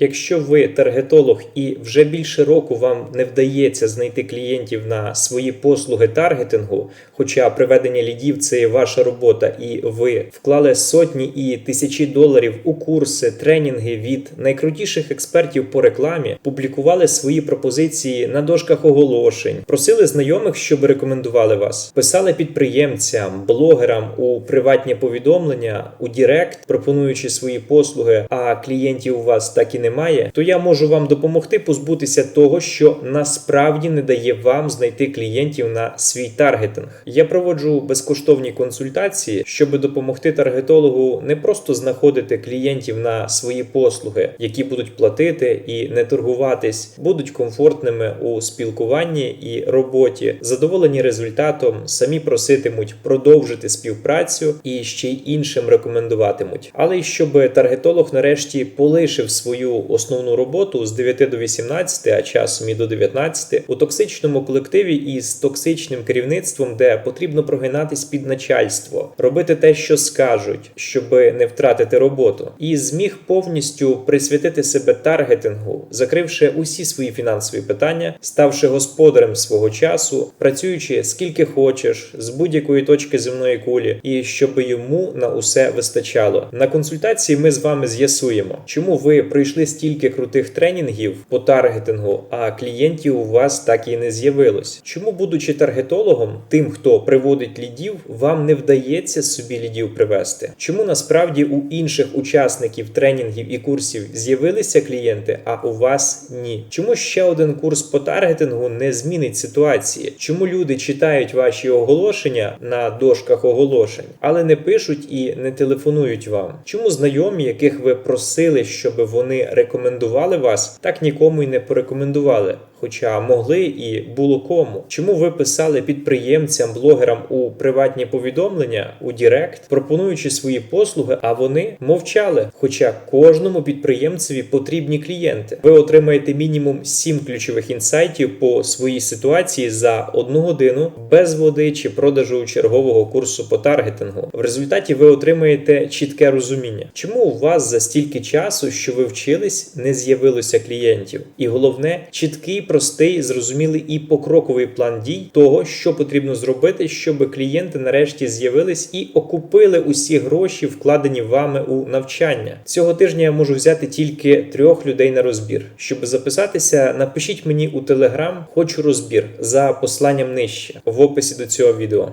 Якщо ви таргетолог і вже більше року вам не вдається знайти клієнтів на свої послуги таргетингу, хоча приведення лідів це ваша робота, і ви вклали сотні і тисячі доларів у курси, тренінги від найкрутіших експертів по рекламі, публікували свої пропозиції на дошках оголошень, просили знайомих, щоб рекомендували вас, писали підприємцям, блогерам у приватні повідомлення у Дірект, пропонуючи свої послуги, а клієнтів у вас так і немає, то я можу вам допомогти позбутися того, що насправді не дає вам знайти клієнтів на свій таргетинг. Я проводжу безкоштовні консультації, щоб допомогти таргетологу не просто знаходити клієнтів на свої послуги, які будуть платити і не торгуватись, будуть комфортними у спілкуванні і роботі, задоволені результатом, самі проситимуть продовжити співпрацю і ще й іншим рекомендуватимуть. Але й щоб таргетолог нарешті полишив свою основну роботу з 9 до 18, а часом і до 19, у токсичному колективі із токсичним керівництвом, де потрібно прогинатись під начальство, робити те, що скажуть, щоб не втратити роботу, і зміг повністю присвятити себе таргетингу, закривши усі свої фінансові питання, ставши господарем свого часу, працюючи скільки хочеш з будь-якої точки земної кулі, і щоб йому на усе вистачало. На консультації ми з вами з'ясуємо, чому ви пройшли стільки крутих тренінгів по таргетингу, а клієнтів у вас так і не з'явилось. Чому, будучи таргетологом, тим, хто приводить лідів, вам не вдається собі лідів привести? Чому насправді у інших учасників тренінгів і курсів з'явилися клієнти, а у вас ні? Чому ще один курс по таргетингу не змінить ситуації? Чому люди читають ваші оголошення на дошках оголошень, але не пишуть і не телефонують вам? Чому знайомі, яких ви просили, щоб вони рекомендували вас, так нікому й не порекомендували? Хоча могли і було кому. Чому ви писали підприємцям, блогерам у приватні повідомлення у Дірект, пропонуючи свої послуги, а вони мовчали? Хоча кожному підприємцеві потрібні клієнти. Ви отримаєте мінімум 7 ключових інсайтів по своїй ситуації за одну годину без води чи продажу чергового курсу по таргетингу. В результаті ви отримаєте чітке розуміння, чому у вас за стільки часу, що ви вчились, не з'явилося клієнтів, і головне, чіткий, простий, зрозумілий і покроковий план дій того, що потрібно зробити, щоб клієнти нарешті з'явились і окупили усі гроші, вкладені вами у навчання. Цього тижня я можу взяти тільки трьох людей на розбір. Щоб записатися, напишіть мені у телеграм, хочу розбір за посланням нижче в описі до цього відео.